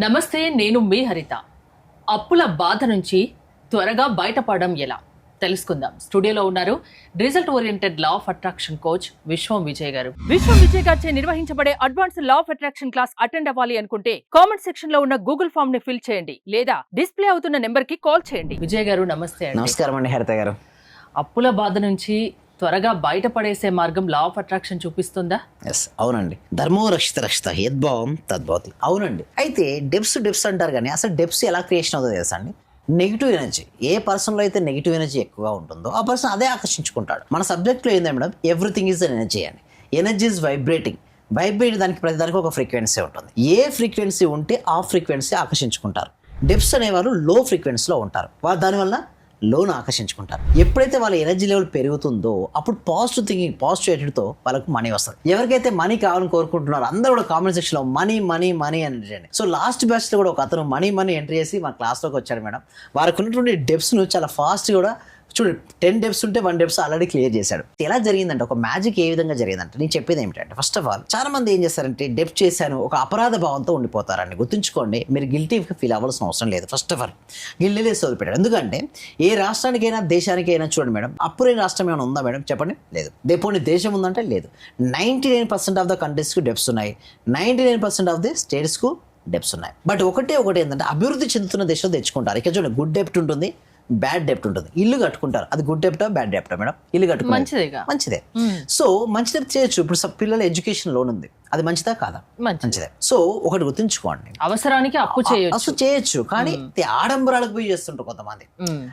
నమస్తే నేను మీ హరిత. అప్పుల బాధ నుంచి త్వరగా బయటపడడం ఎలా? తెలుసుకుందాం. స్టూడియోలో ఉన్నారు result oriented law of attraction coach Vishwam Vijay garu. Vishwam Vijay గారిచే నిర్వహించబడే advance law of attraction class attend అవ్వాలి అనుకుంటే కామెంట్ సెక్షన్లో ఉన్న గూగుల్ ఫామ్ని ఫిల్ చేయండి లేదా డిస్ప్లే అవుతున్న నెంబర్కి కాల్ చేయండి. విజయ్ గారు నమస్తే అండి. నమస్కారం అండి హరిత గారు. అప్పుల బాధ నుంచి త్వరగా బయటపడేసే మార్గం లా ఆఫ్ అట్రాక్షన్ చూపిస్తుందా? ఎస్ అవునండి. ధర్మో రక్షిత రక్షిత యద్భావం తద్భవతి. అవునండి. అయితే డెప్స్ డెప్స్ అంటారు కానీ అసలు డెప్స్ ఎలా క్రియేషన్ అవుతుందో తెలుసా అండి? నెగిటివ్ ఎనర్జీ ఏ పర్సన్లో అయితే నెగిటివ్ ఎనర్జీ ఎక్కువగా ఉంటుందో ఆ పర్సన్ అదే ఆకర్షించుకుంటాడు. మన సబ్జెక్ట్లో ఏంటంటే మేడం? ఎవ్రీథింగ్ ఈజ్ ఎనర్జీ అని. ఎనర్జీ ఈజ్ వైబ్రేటింగ్ వైబ్రేట్ దానికి ప్రతి దానికి ఒక ఫ్రీక్వెన్సీ ఉంటుంది. ఏ ఫ్రీక్వెన్సీ ఉంటే ఆ ఫ్రీక్వెన్సీ ఆకర్షించుకుంటారు. డెప్స్ అనేవారు లో ఫ్రీక్వెన్సీలో ఉంటారు. వాళ్ళు దానివల్ల లోన్ ఆకర్షించుకుంటారు. ఎప్పుడైతే వాళ్ళ ఎనర్జీ లెవెల్ పెరుగుతుందో అప్పుడు పాజిటివ్ థింకింగ్ పాజిటివ్ యాటిట్యూడ్తో వాళ్ళకు మనీ వస్తుంది. ఎవరికైతే మనీ కావాలని కోరుకుంటున్నారో అందరూ కూడా కామెంట్ సెక్షన్లో మనీ మనీ మనీ అని చేయండి సో లాస్ట్ బ్యాచ్లో కూడా ఒక అతను మనీ మనీ ఎంట్రీ చేసి మా క్లాస్లోకి వచ్చాడు మేడం. వారికి ఉన్నటువంటి డెప్స్ను చాలా ఫాస్ట్ కూడా చూడు టెన్ డెప్స్ ఉంటే వన్ డెప్స్ ఆల్రెడీ క్లియర్ చేశాడు. ఎలా జరిగిందంటే ఒక మ్యాజిక్ ఏ విధంగా జరిగిందంటే నేను చెప్పేది ఏమిటంటే ఫస్ట్ ఆఫ్ ఆల్ చాలా మంది ఏం చేస్తారంటే డెప్ చేశాను ఒక అపరాధ భావంతో ఉండిపోతారని గుర్తుంచుకోండి మీరు గిల్టీగా ఫీల్ అవ్వాల్సిన అవసరం లేదు. ఫస్ట్ ఆఫ్ ఆల్ గిల్లీలేసి వదిలిపెట్టాడు. ఎందుకంటే ఏ రాష్ట్రానికైనా దేశానికైనా చూడండి మేడం అప్పుడే రాష్ట్రం ఏమైనా ఉందా మేడం? చెప్పండి. లేదు. దేపోని దేశం ఉందంటే లేదు. Ninety nine percent of the కంట్రీస్కి డెప్స్ ఉన్నాయి. Ninety nine percent of the స్టేట్స్కు debts ఉన్నాయి. బట్ ఒకటే ఒకటి ఏంటంటే అభివృద్ధి చెందుతున్న దేశం తెచ్చుకుంటారు. ఇక్కడ చూడండి గుడ్ డెప్ట్ ఉంటుంది బ్యాడ్ డెప్ట్ ఉంటుంది. ఇల్లు కట్టుకుంటారు. అది గుడ్ డెప్టా బ్యాడ్ డెప్టా మేడం ఇల్లు కట్టుకుంటారు మంచిదేగా మంచిదే. సో మంచి డెప్ట్ చేయొచ్చు? ఇప్పుడు పిల్లల ఎడ్యుకేషన్ లోన్ ఉంది. అది మంచిదా కాదా? మంచిది. సో ఒకటి గుర్తుంచుకోండి. అవసరానికి అప్పు చేయొచ్చు. అసలు చేయొచ్చు. కానీ ఆడంబరాలకు పోయి చేస్తుంటారు కొంతమంది.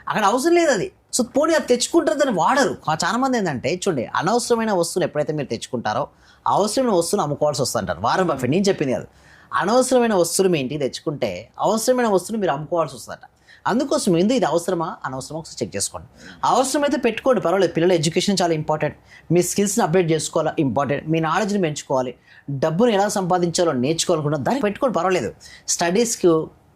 అక్కడ అవసరం లేదు అది. సో పోనీ అది తెచ్చుకుంటారు దాన్ని వాడరు. చాలా మంది ఏంటంటే చూడండి అనవసరమైన వస్తువులు ఎప్పుడైతే మీరు తెచ్చుకుంటారో అవసరమైన వస్తువులు అమ్ముకోవాల్సి వస్తుంటారు. వారం బఫెట్ నేను చెప్పింది కాదు. అనవసరమైన వస్తువులు మీ ఇంటికి తెచ్చుకుంటే అవసరమైన వస్తువులు మీరు అమ్ముకోవాల్సి వస్తుందట. అందుకోసం ఎందుకు ఇది అవసరమా? అనవసరమా? ఒకసారి చెక్ చేసుకోండి. అవసరమైతే పెట్టుకోండి పర్వాలేదు. పిల్లల ఎడ్యుకేషన్ చాలా ఇంపార్టెంట్ మీ స్కిల్స్ని అప్డేట్ చేసుకోవాలా? ఇంపార్టెంట్ మీ నాలెడ్జ్ని పెంచుకోవాలి. డబ్బును ఎలా సంపాదించాలో నేర్చుకోవాలనుకున్నా దాన్ని పెట్టుకోండి పర్వాలేదు. స్టడీస్కి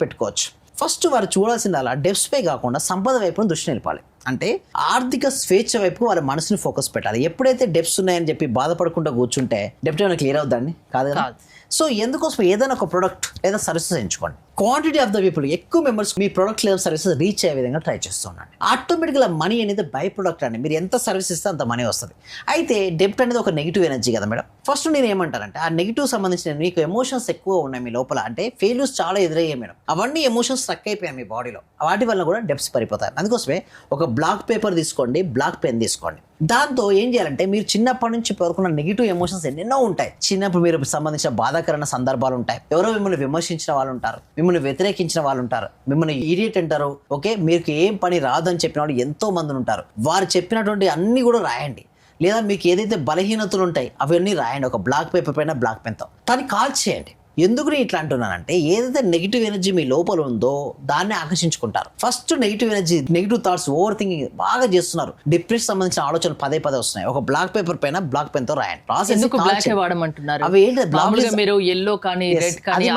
పెట్టుకోవచ్చు. ఫస్ట్ వారు చూడాల్సింది అలా డెప్స్ పై కాకుండా సంపద వైపున దృష్టి నిలపాలి. అంటే ఆర్థిక స్వేచ్ఛ వైపు వాళ్ళ మనసుని ఫోకస్ పెట్టాలి. ఎప్పుడైతే డెప్స్ ఉన్నాయని చెప్పి బాధపడకుండా కూర్చుంటే డెప్ట్ ఏమైనా క్లియర్ అవుద్దండి కదా కాదు. సో ఎందుకోసం ఏదైనా ఒక ప్రొడక్ట్ లేదా సర్వీసెస్ ఎంచుకోండి. క్వాంటిటీ ఆఫ్ ద పీపుల్ ఎక్కువ మెంబర్స్ మీ ప్రొడక్ట్ లేదా సర్వీసెస్ రీచ్ అయ్యే విధంగా ట్రై చేస్తున్నాను. ఆటోమేటిక్గా మనీ అనేది బై ప్రొడక్ట్ అండి. మీరు ఎంత సర్వీస్ ఇస్తే అంత మనీ వస్తుంది. అయితే డెప్ట్ అనేది ఒక నెగిటివ్ ఎనర్జీ కదా మేడం. ఫస్ట్ నేను ఏమంటానంటే ఆ నెగిటివ్ సంబంధించిన మీకు ఎమోషన్స్ ఎక్కువ ఉన్నాయి మీ లోపల అంటే ఫెయిల్యూర్స్ చాలా ఎదురయ్యాయి మేడం. అవన్నీ ఎమోషన్స్ స్ట్రక్ అయిపోయాయి మీ బాడీలో వాటి వల్ల కూడా డెప్స్ పడిపోతాయి. అందుకోసమే ఒక బ్లాక్ పేపర్ తీసుకోండి బ్లాక్ పెన్ తీసుకోండి. దాంతో ఏం చేయాలంటే మీరు చిన్నప్పటి నుంచి పేర్కొన్న నెగిటివ్ ఎమోషన్స్ ఎన్నెన్నో ఉంటాయి. చిన్నప్పుడు మీరు సంబంధించిన బాధాకరమైన సందర్భాలు ఉంటాయి. ఎవరో మిమ్మల్ని విమర్శించిన వాళ్ళు ఉంటారు. మిమ్మల్ని వ్యతిరేకించిన వాళ్ళు ఉంటారు. మిమ్మల్ని ఈడియట్ అంటారు. ఓకే? మీకు ఏం పని రాదని చెప్పిన వాళ్ళు ఎంతో మంది ఉంటారు. వారు చెప్పినటువంటి అన్ని కూడా రాయండి. లేదా మీకు ఏదైతే బలహీనతలు ఉంటాయి అవన్నీ రాయండి. ఒక బ్లాక్ పేపర్ పైన బ్లాక్ పెన్తో. దాన్ని కాల్ చేయండి. ఎందుకు నేను ఇట్లా అంటున్నానంటే ఏదైతే నెగిటివ్ ఎనర్జీ మీ లోపల ఉందో దాన్ని ఆకర్షించుకుంటారు. First negative energy negative thoughts overthinking బాగా చేస్తున్నారు. డిప్రెషన్ సంబంధించిన ఆలోచనలు పదే పదే వస్తున్నాయి. ఒక బ్లాక్ పేపర్ పైన బ్లాక్ పెన్తో రాయండి. రాసేసి ఎందుకు బ్లాక్. వాడమంటున్నారు? అవి ఏంటి? బ్లాక్ మీరు ఎల్లో కానీ. రెడ్ కానీ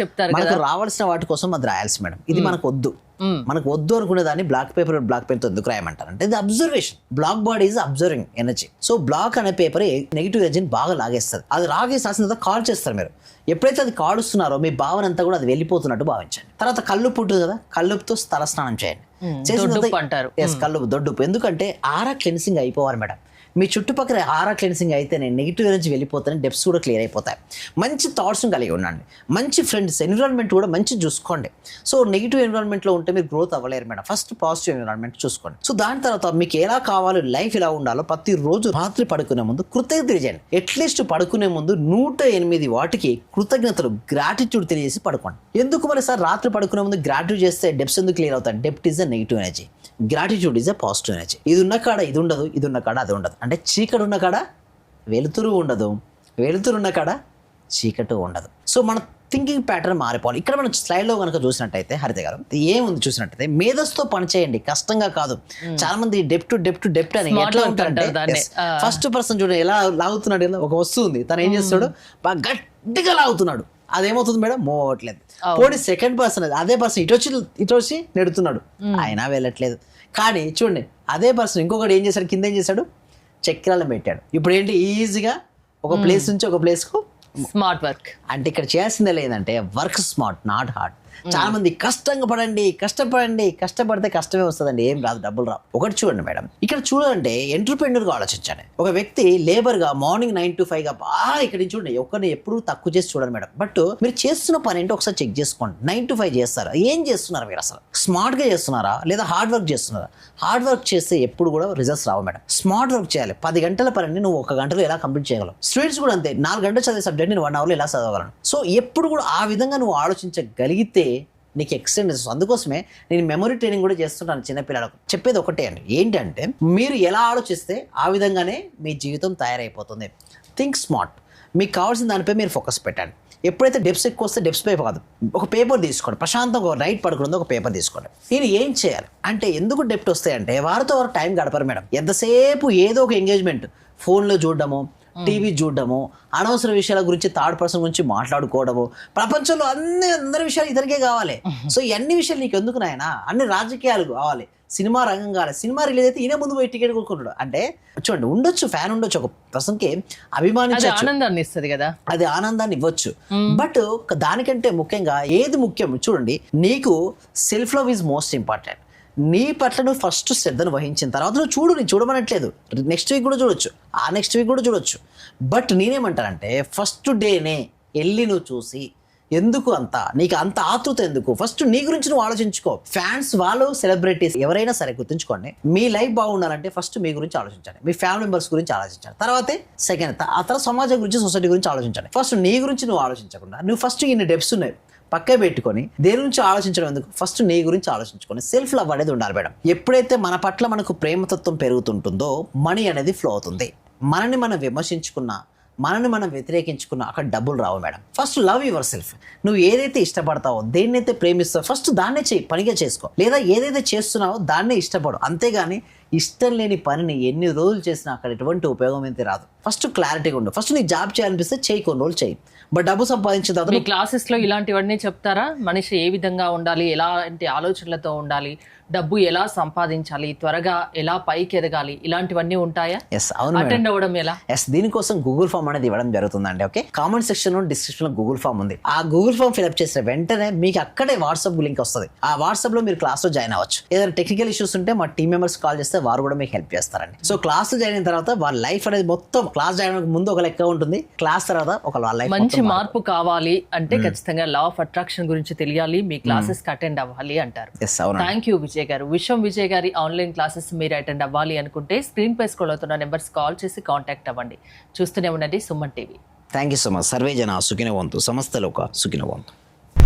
చెప్తారు మనకు రావాల్సిన వాటి కోసం అది రాయాల్సి మేడం. ఇది మనకు వద్దు. మనకు వద్దు అనుకునే దాన్ని బ్లాక్ పేపర్ బ్లాక్ పెన్తో ఎందుకు రాయమంటారు? అంటే ఇది observation. Black body is observing energy so black అనే పేపర్ నెగిటివ్ ఎనర్జీని బాగా లాగేస్తుంది. అది లాగేసి రాసిన తర్వాత కాల్ చేస్తారు మీరు. ఎప్పుడైతే అది కాడుస్తున్నారో మీ భావన అంతా కూడా అది వెళ్ళిపోతున్నట్టు భావించండి. తర్వాత కళ్ళు పుట్టు కదా? కళ్ళుపుతో తల స్నానం చేయండి. చేసిన తర్వాత- అంటారు. ఎస్ కళ్ళు దొడ్డుపు ఎందుకంటే ఆరా క్లెన్సింగ్ అయిపోవాలి మేడం మీ చుట్టుపక్కల ఆరా క్లెన్సింగ్ అయితే నేను నెగిటివ్ ఎనర్జీ వెళ్ళిపోతాను డెప్స్ కూడా క్లియర్ అయిపోతాయి. మంచి థాట్స్ని కలిగి ఉండండి. మంచి ఫ్రెండ్స్ ఎన్విరాన్మెంట్ కూడా మంచి చూసుకోండి. సో నెగిటివ్ ఎన్విరాన్మెంట్లో ఉంటే మీరు గ్రోత్ అవ్వలేరు మేడం. ఫస్ట్ పాజిటివ్ ఎన్విరాన్మెంట్ చూసుకోండి. సో దాని తర్వాత మీకు ఎలా కావాలో లైఫ్ ఎలా ఉండాలో ప్రతిరోజు రాత్రి పడుకునే ముందు కృతజ్ఞత తెలియజేయండి. అట్లీస్ట్ పడుకునే ముందు నూట ఎనిమిది వాటికి కృతజ్ఞతలు గ్రాటిట్యూడ్ తెలియజేసి పడుకోండి. ఎందుకు మరి సార్? రాత్రి పడుకునే ముందు గ్రాటిట్యూడ్ చేస్తే డెప్స్ ఎందుకు క్లియర్ అవుతాయి? డెప్ట్ is a negative energy gratitude is a positive energy ఇది ఉన్న కాడ ఇది ఉండదు ఇది ఉన్న కాడ అది ఉండదు. అంటే చీకటి ఉన్న కాడ వెలుతురు ఉండదు వెలుతురు ఉన్న కాడ చీకటి ఉండదు. సో మన థింకింగ్ ప్యాటర్న్ మారిపోవాలి. ఇక్కడ మనం స్లైడ్లో కనుక చూసినట్టయితే హరిత గారు ఏముంది చూసినట్టయితే మేధస్తో పని చేయండి కష్టంగా కాదు. చాలా మంది డెప్ట్ డెప్ట్ డెప్ట్ అని ఎట్లా ఉంటారంటే. ఫస్ట్ పర్సన్ చూడండి ఎలా లాగుతున్నాడు ఇలా ఒక వస్తువు ఉంది. తను ఏం చేస్తాడు? బాగా గట్టిగా లాగుతున్నాడు. అదేమవుతుంది మేడం? మూవ్ అవ్వట్లేదు పోనీ సెకండ్ పర్సన్ అదే పర్సన్ ఇటు వచ్చి ఇటు వచ్చి నెడుతున్నాడు. అయినా వెళ్ళట్లేదు. కానీ చూడండి అదే పర్సన్ ఇంకొకటి ఏం చేశాడు? కింద ఏం చేశాడు? చక్రాలను పెట్టాడు. ఇప్పుడు ఏంటి? ఈజీగా ఒక ప్లేస్ నుంచి ఒక ప్లేస్కు స్మార్ట్ వర్క్ అంటే ఇక్కడ చేయాల్సిందే లేదంటే వర్క్ స్మార్ట్ నాట్ హార్డ్. చాలా మంది కష్టంగా పడండి కష్టపడండి కష్టపడితే కష్టమే వస్తుందండి. ఏం రాదు డబ్బులు రావు. ఒకటి చూడండి మేడం. ఇక్కడ చూడాలంటే ఎంటర్ప్రెన్యూర్గా ఆలోచించండి. ఒక వ్యక్తి లేబర్గా మార్నింగ్ నైన్ టు ఫైవ్గా బాగా ఇక్కడ నుంచి చూడండి. ఒకరిని ఎప్పుడు తక్కువ చేసి చూడండి మేడం. బట్ మీరు చేస్తున్న పని ఏంటో ఒకసారి చెక్ చేసుకోండి. నైన్ టు ఫైవ్ చేస్తారా? ఏం చేస్తున్నారు మీరు అసలు? స్మార్ట్గా చేస్తున్నారా? లేదా హార్డ్ వర్క్ చేస్తున్నారా? హార్డ్ వర్క్ చేస్తే ఎప్పుడు కూడా రిజల్ట్స్ రావు మేడం. స్మార్ట్ వర్క్ చేయాలి. పది గంటల పనిని నువ్వు ఒక గంటలో ఎలా కంప్లీట్ చేయగలవు? స్టూడెంట్స్ కూడా అంతే. నాలుగు గంటలు చదివే సబ్జెక్ట్ నేను వన్ అవర్లో ఎలా చదవగలను? సో ఎప్పుడు కూడా ఆ విధంగా నువ్వు ఆలోచించగలిగితే నీకు ఎక్స్టెండ్ చేస్తుంది అందుకోసమే నేను మెమరీ ట్రైనింగ్ కూడా చేస్తుంటాను చిన్నపిల్లలకు. చెప్పేది ఒకటే అండి. ఏంటంటే మీరు ఎలా ఆలోచిస్తే ఆ విధంగానే మీ జీవితం తయారైపోతుంది. థింక్ స్మార్ట్ మీకు కావాల్సిన దానిపై మీరు ఫోకస్ పెట్టండి. ఎప్పుడైతే డెప్స్ ఎక్కువ వస్తే డెప్స్ పై కాదు. ఒక పేపర్ తీసుకోండి. ప్రశాంతంగా నైట్ పడుకుందో ఒక పేపర్ తీసుకోండి. నేను ఏం చేయాలి? అంటే ఎందుకు డెప్ట్ వస్తాయంటే వారితో వారు టైం గడపరు మేడం. ఎంతసేపు ఏదో ఒక ఎంగేజ్మెంట్ ఫోన్లో చూడడము టీవీ చూడడము అనవసర విషయాల గురించి థర్డ్ పర్సన్ గురించి మాట్లాడుకోవడము. ప్రపంచంలో అన్ని అందరి విషయాలు ఇతనికే కావాలి. సో ఈ అన్ని విషయాలు నీకు ఎందుకు నాయనా? అన్ని రాజకీయాలు కావాలి. సినిమా రంగం కావాలి. సినిమా రిలీజ్ అయితే ఈయన ముందు పోయి టికెట్ కొనుక్కుంటాడు అంటే చూడండి ఉండొచ్చు ఫ్యాన్ ఉండొచ్చు. ఒక పర్సన్కి అది అభిమానించవచ్చు ఆనందాన్ని ఇస్తుంది కదా. అది ఆనందాన్ని ఇవ్వచ్చు. బట్ దానికంటే ముఖ్యంగా ఏది ముఖ్యం? చూడండి నీకు self love is most important. నీ పట్ల నువ్వు ఫస్ట్ శ్రద్ధను వహించిన తర్వాత నువ్వు చూడు నేను చూడమనట్లేదు. నెక్స్ట్ వీక్ కూడా చూడొచ్చు. ఆ నెక్స్ట్ వీక్ కూడా చూడొచ్చు. బట్ నేనేమంటానంటే ఫస్ట్ డేనే వెళ్ళి నువ్వు చూసి ఎందుకు అంత? నీకు అంత ఆతృత ఎందుకు? ఫస్ట్ నీ గురించి నువ్వు ఆలోచించుకో. ఫ్యాన్స్ వాళ్ళు సెలబ్రిటీస్ ఎవరైనా సరే గుర్తుంచుకోండి. మీ లైఫ్ బాగుండాలంటే ఫస్ట్ మీ గురించి ఆలోచించండి మీ ఫ్యామిలీ మెంబర్స్ గురించి ఆలోచించండి తర్వాతే సెకండ్ ఆ తర్వాత సమాజం గురించి సొసైటీ గురించి ఆలోచించండి ఫస్ట్ నీ గురించి నువ్వు ఆలోచించకుండా నువ్వు ఫస్ట్ ఇన్ని డెప్స్ ఉన్నాయి. పక్క పెట్టుకొని దేని గురించి ఆలోచించడం ఎందుకు? ఫస్ట్ నీ గురించి ఆలోచించుకొని సెల్ఫ్ లవ్ అనేది ఉండాలి మేడం. ఎప్పుడైతే మన పట్ల మనకు ప్రేమతత్వం పెరుగుతుంటుందో మనీ అనేది ఫ్లో అవుతుంది. మనని మనం విమర్శించుకున్నా మనని మనం వ్యతిరేకించుకున్నా అక్కడ డబ్బులు రావు madam. First love yourself నువ్వు ఏదైతే ఇష్టపడతావో దేన్నైతే ప్రేమిస్తావో ఫస్ట్ దాన్నే చేయి పనిగా చేసుకో. లేదా ఏదైతే చేస్తున్నావో దాన్నే ఇష్టపడు. అంతేగాని ఇష్టం లేని పనిని ఎన్ని రోజులు చేసినా అక్కడ ఎటువంటి ఉపయోగం అయితే రాదు. ఫస్ట్ క్లారిటీగా ఉండు. ఫస్ట్ నీకు జాబ్ చేయాలనిపిస్తే చేయి కొన్ని రోజులు చేయి. బట్ డబ్బు సంపాదించిన తర్వాత మీ క్లాసెస్లో ఇలాంటివన్నీ చెప్తారా? మనిషి ఏ విధంగా ఉండాలి? ఎలాంటి ఆలోచనలతో ఉండాలి? డబ్బు ఎలా సంపాదించాలి? త్వరగా ఎలా పైకి ఎదగాలి? ఇలాంటివన్నీ ఉంటాయా? ఎస్ అవును అటెండ్ అవ్వడం ఎలా? ఎస్ దీనికోసం గూగుల్ ఫామ్ అనేది ఇవ్వడం జరుగుతుందండి ఓకే కామెంట్ సెక్షన్లో డిస్క్రిప్షన్లో గూగుల్ ఫామ్ ఉంది. ఆ గూగుల్ ఫామ్ ఫిల్అప్ చేసిన వెంటనే మీకు అక్కడే వాట్సాప్ లింక్ వస్తుంది. ఆ వాట్సాప్లో మీరు క్లాస్లో జాయిన్ అవ్వచ్చు. ఏదైనా టెక్నికల్ ఇష్యూస్ ఉంటే మా టీమ్ మెంబర్స్ కాల్ చేస్తే వారు కూడా మీకు హెల్ప్ చేస్తారండి. సో క్లాస్ జాయిన్ అయిన తర్వాత వాళ్ళ లైఫ్ అనేది మొత్తం క్లాస్ అవ్వక ముందు ఒక లెక్క ఉంటుంది. క్లాస్ తర్వాత ఒక మంచి మార్పు కావాలి అంటే ఖచ్చితంగా లా ఆఫ్ అట్రాక్షన్ గురించి తెలియాలి. మీ క్లాసెస్కి అటెండ్ అవ్వాలి అంటారు. థ్యాంక్ యూ విజయ్ గారు. విశ్వం విజయ్ గారి ఆన్లైన్ క్లాసెస్ మీరు అటెండ్ అవ్వాలి అనుకుంటే స్క్రీన్ పై స్క్రోల్ అవుతున్న నెంబర్స్ కాల్ చేసి కాంటాక్ట్ అవ్వండి. చూస్తూనే ఉండండి Suman TV. Thank you so much survey జన సుఖినవంతు సమస్తలో ఒక సుఖినవంతు.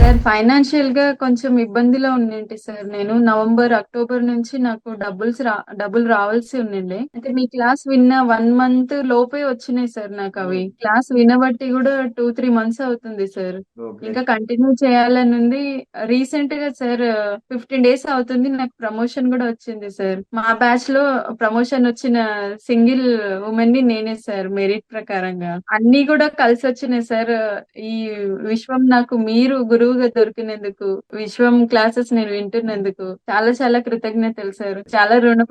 సార్ ఫైనాన్షియల్గా కొంచెం ఇబ్బందిలో ఉండింటి సార్. నేను నవంబర్ అక్టోబర్ నుంచి నాకు డబ్బులు రా డబ్బులు రావాల్సి ఉండిండే అంటే మీ క్లాస్ విన్న వన్ మంత్ లోపే వచ్చినాయి సార్ నాకు అవి. క్లాస్ వినబట్టి కూడా టూ త్రీ మంత్స్ అవుతుంది సార్. ఇంకా కంటిన్యూ చేయాలని ఉంది. రీసెంట్గా సార్ ఫిఫ్టీన్ డేస్ అవుతుంది నాకు ప్రమోషన్ కూడా వచ్చింది సార్. మా బ్యాచ్లో ప్రమోషన్ వచ్చిన సింగిల్ ఉమెన్ని నేనే సార్ మెరిట్ ప్రకారంగా. అన్ని కూడా కలిసి వచ్చినాయి సార్. ఈ విశ్వం నాకు మీరు గురువుగా దొరికినందుకు విశ్వం క్లాసెస్ నేను వింటున్నందుకు చాలా చాలా కృతజ్ఞతలు సార్. చాలా రుణ